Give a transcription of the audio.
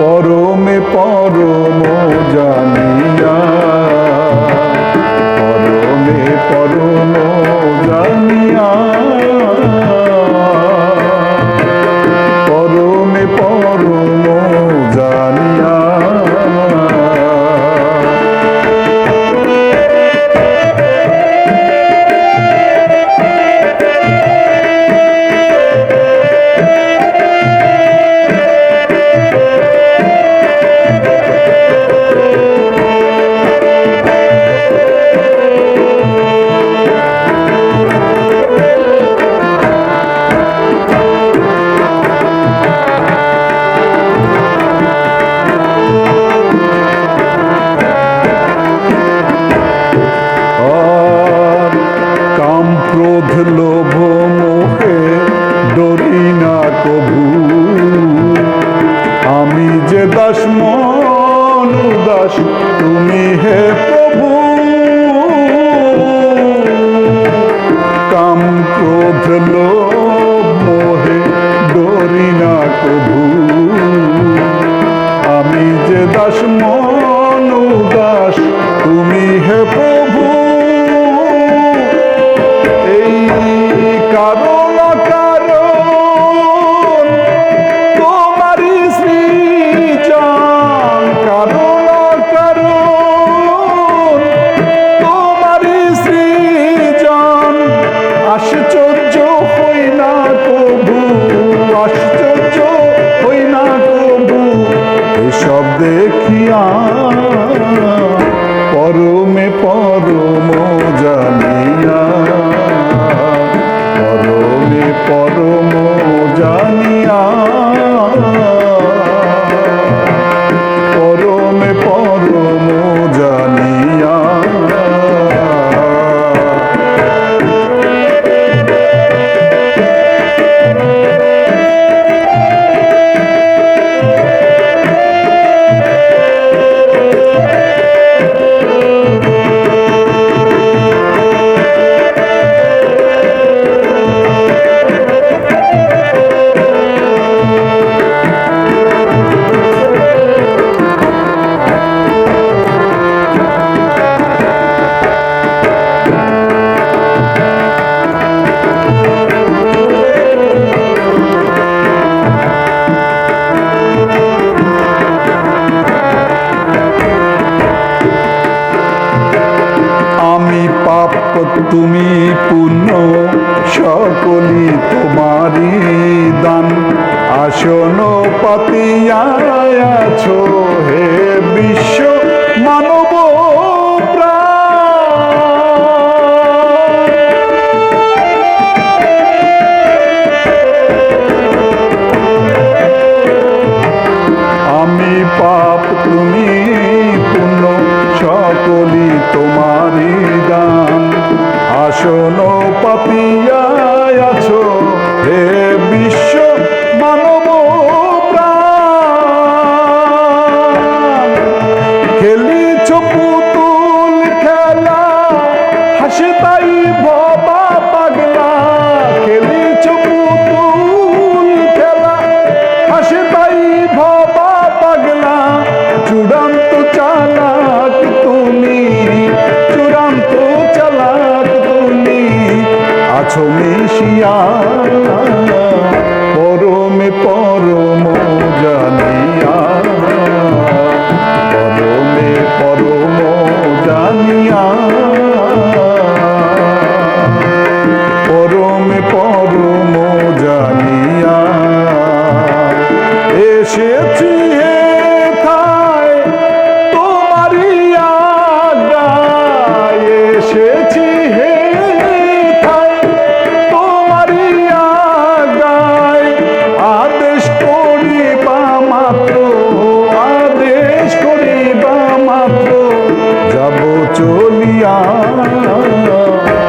পরমে পরম জানিয়া লোভ লোভ মোহে ডরি না কভু। আমি যে দাস মন উদাস তুমি হে পরিপূর্ণ সকলি তোমারি দান। আসন পাতিয়া হে বিশ্ব মানব আমি পাপ তুমি পূর্ণ সকলি তোমারি শোনো পাপিয়া। আছো মিশিয়া। পরমে পরম জানিয়া। পরমে পরম জানিয়া। পরমে পরম জানিয়া। এসেছ পরম